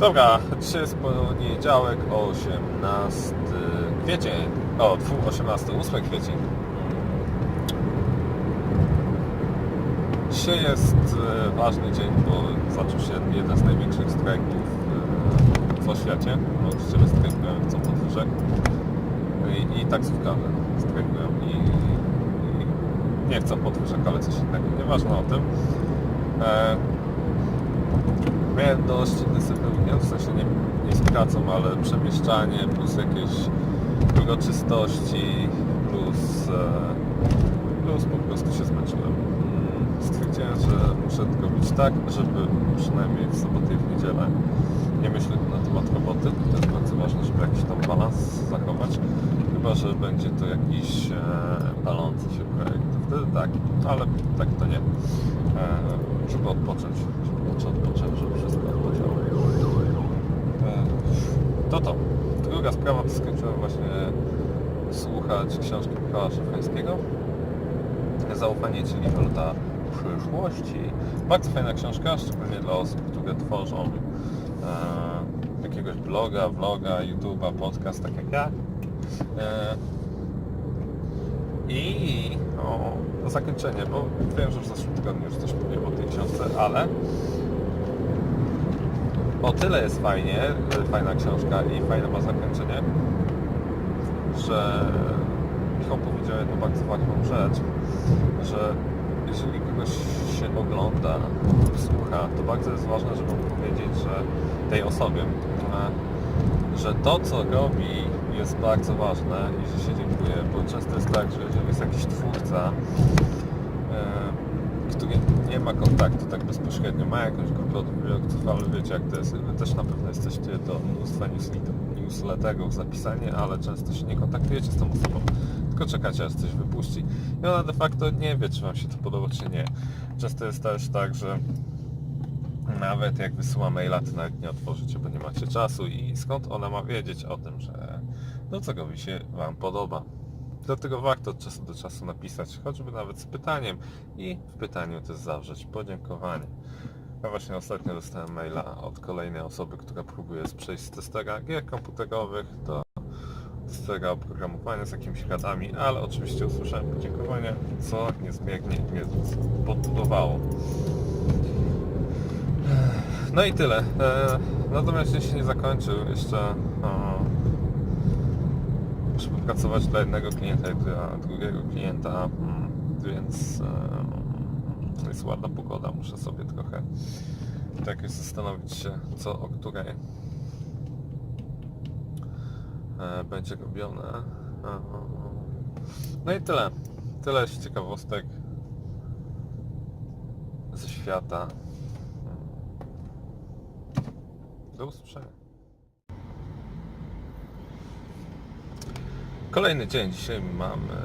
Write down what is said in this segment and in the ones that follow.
Dobra, dzisiaj jest poniedziałek, 18 kwiecień. O, tfu, 18, 8 kwiecień. Dzisiaj jest e, ważny dzień, bo zaczął się jeden z największych strajków e, w oświacie. Nauczyciele strajkują co podwyżek. I, i taksówkarze strajkują. I, i nie chcą podwyżek, ale coś innego. Nieważne o tym. E, Miałem dość weekend, w sensie nie, nie pracą, ale przemieszczanie, plus jakieś uroczystości, plus, e, plus po prostu się zmęczyłem. Mm, Stwierdziłem, że muszę to robić tak, żeby przynajmniej w sobotę i w niedzielę nie myśleć na temat roboty. To jest bardzo ważne, żeby jakiś tam balans zachować. Chyba, że będzie to jakiś e, palący się projekt. Wtedy tak, ale tak to nie. E, żeby odpocząć, żeby wszystko odpoczęło. E, to to. Druga sprawa, to skończyłem właśnie słuchać książki Michała Szefańskiego. Zaufanie, czyli waluta przyszłości. Bardzo fajna książka, szczególnie dla osób, które tworzą e, jakiegoś bloga, vloga, YouTube'a, podcast, tak jak ja. E, I o, zakończenie, bo wiem, że w zeszłym tygodniu już coś mówiłem o tej książce, ale o tyle jest fajnie, e, fajna książka i fajne ma zakończenie, że Michał powiedział jedną bardzo ważną rzecz, że jeżeli kogoś się ogląda, słucha, to bardzo jest ważne, żeby powiedzieć, że tej osobie, e, że to co robi jest bardzo ważne i że się dziękuję, bo często jest tak, że jeżeli jest jakiś twórca, e, który nie ma kontaktu tak bezpośrednio, ma jakąś grupę odbiorców, ale wiecie jak to jest, wy też na pewno jesteście do mnóstwa newslet- newsletterów zapisani, ale często się nie kontaktujecie z tą osobą, tylko czekacie aż coś wypuści i ona de facto nie wie, czy wam się to podoba, czy nie. Często jest też tak, że nawet jak wysyła maila, to nawet nie otworzycie, bo nie macie czasu i skąd ona ma wiedzieć o tym, że no co robi się Wam podoba. Dlatego warto od czasu do czasu napisać, choćby nawet z pytaniem i w pytaniu też zawrzeć podziękowanie. Ja właśnie ostatnio dostałem maila od kolejnej osoby, która próbuje przejść z testera gier komputerowych do testera oprogramowania z jakimiś radami, ale oczywiście usłyszałem podziękowanie, co niezmiernie mnie podbudowało. No i tyle. E, natomiast się nie zakończył. Jeszcze muszę popracować dla jednego klienta i dla drugiego klienta, mm, więc e, jest ładna pogoda. Muszę sobie trochę tak jakoś zastanowić się, co o której e, będzie robione. E, no i tyle. Tyle z ciekawostek ze świata. Do usłyszenia. Kolejny dzień. Dzisiaj mamy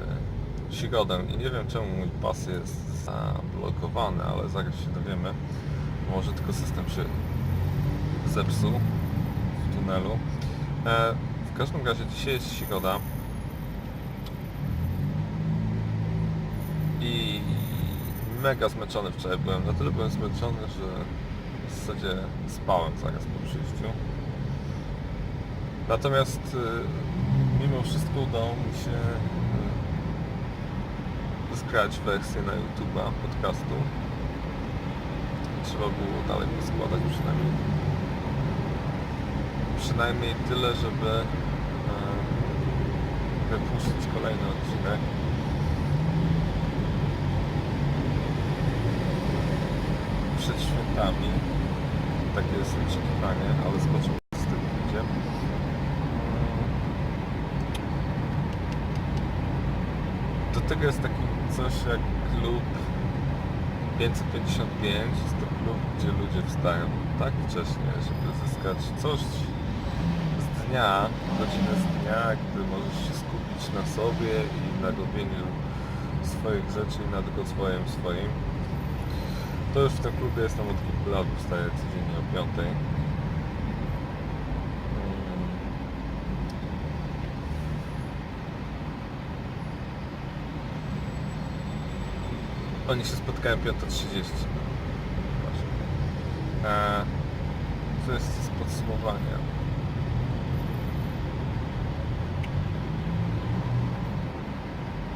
środę i nie wiem czemu mój pas jest zablokowany, ale zaraz się dowiemy. Może tylko system się zepsuł w tunelu. E, w każdym razie dzisiaj jest środa. I mega zmęczony wczoraj byłem. Na tyle byłem zmęczony, że w zasadzie spałem zaraz po przyjściu. Natomiast y, mimo wszystko udało mi się y, zgrać wersję na YouTube'a podcastu. Trzeba było dalej poskładać przynajmniej przynajmniej tyle, żeby y, wypuścić kolejny odcinek. przed świętami. Takie jest oczekiwanie, ale zobaczymy co z tym będzie. Do tego jest taki coś jak klub 555. Jest to klub, gdzie ludzie wstają tak wcześnie, żeby zyskać coś z dnia, godzinę z dnia, gdy możesz się skupić na sobie i na robieniu swoich rzeczy i nad rozwojem swoim. To już w tym klubie jestem od kilku lat, wstaję codziennie o 5. Oni się spotkają 5.30. Eee, to jest z podsumowania.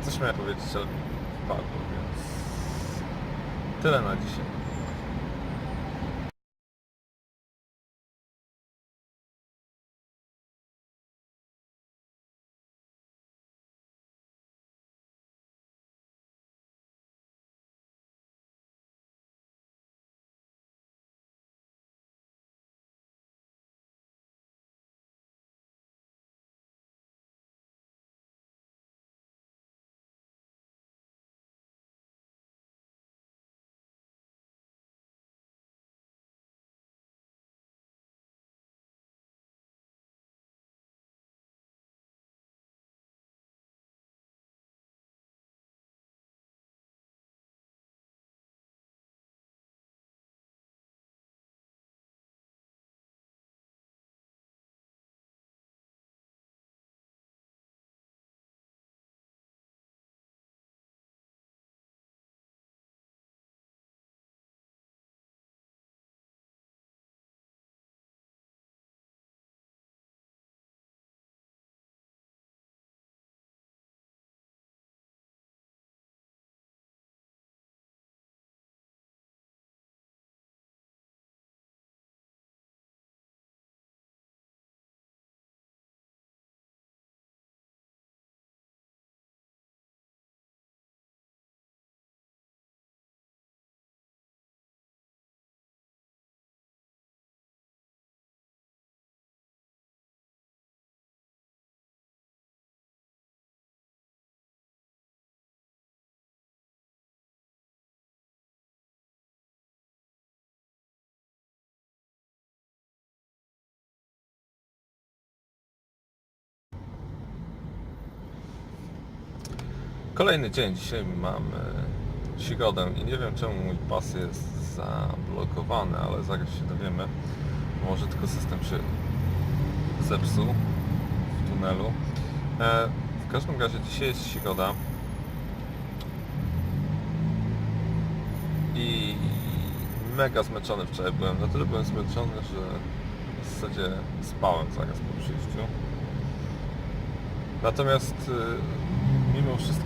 Coś miałem powiedzieć, ale wpadło, więc tyle na dzisiaj. Kolejny dzień. Dzisiaj mamy środę i nie wiem czemu mój pas jest zablokowany, ale zaraz się dowiemy. Może tylko system się zepsuł w tunelu. E, w każdym razie dzisiaj jest środa i mega zmęczony wczoraj byłem. Na tyle byłem zmęczony, że w zasadzie spałem zaraz po przyjściu. Natomiast y,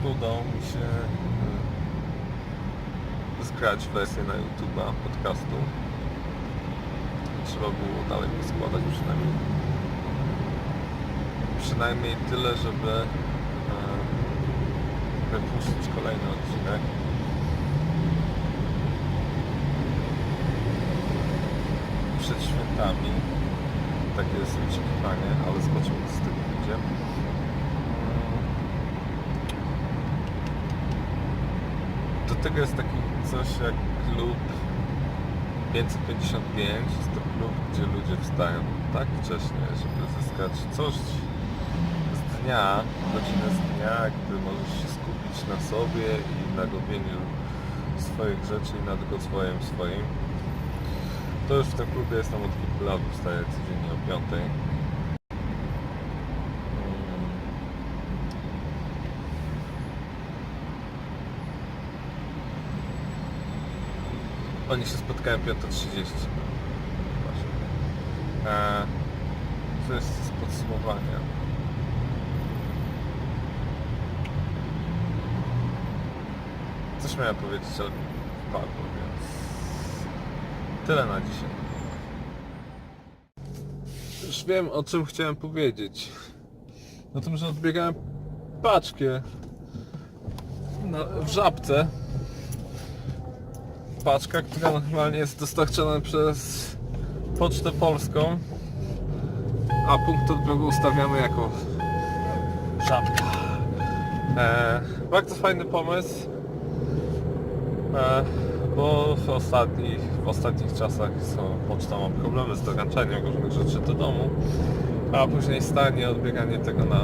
udało mi się y, zgrać wersję na YouTube'a podcastu. Trzeba było dalej poskładać przynajmniej przynajmniej tyle, żeby y, wypuścić kolejny odcinek. Przed świętami. Takie jest oczekiwanie, ale zobaczymy co z tego będzie. Do tego jest taki coś jak klub 555. Jest to klub, gdzie ludzie wstają tak wcześnie, żeby zyskać coś z dnia, godzinę z dnia, gdy możesz się skupić na sobie i na robieniu swoich rzeczy i nad rozwojem swoim. To już w tym klubie jestem od kilku lat, wstaję codziennie o 5. Oni się spotkają 5.30. Właśnie. E, to jest z podsumowania. Coś miałem powiedzieć, ale wpadło, więc tyle na dzisiaj. Już wiem o czym chciałem powiedzieć. O tym, że odbiegałem paczkę w żabce paczka, która normalnie jest dostarczona przez Pocztę Polską, a punkt odbioru ustawiamy jako żabka. E, bardzo fajny pomysł, e, bo w ostatnich, w ostatnich czasach są, poczta ma problemy z doręczaniem różnych rzeczy do domu, a później stanie odbieganie tego na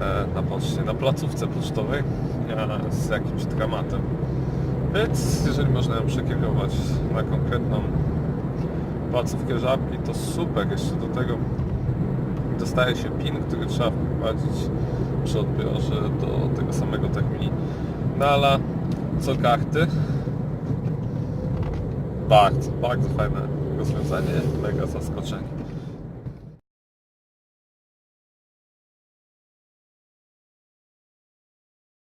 e, na poczcie, na placówce pocztowej e, z jakimś dramatem. Więc jeżeli można ją przekierować na konkretną placówkę żabki, to super. Jeszcze do tego dostaje się PIN, który trzeba wprowadzić przy odbiorze do tego samego terminala co karty. Bardzo, bardzo fajne rozwiązanie, mega zaskoczenie.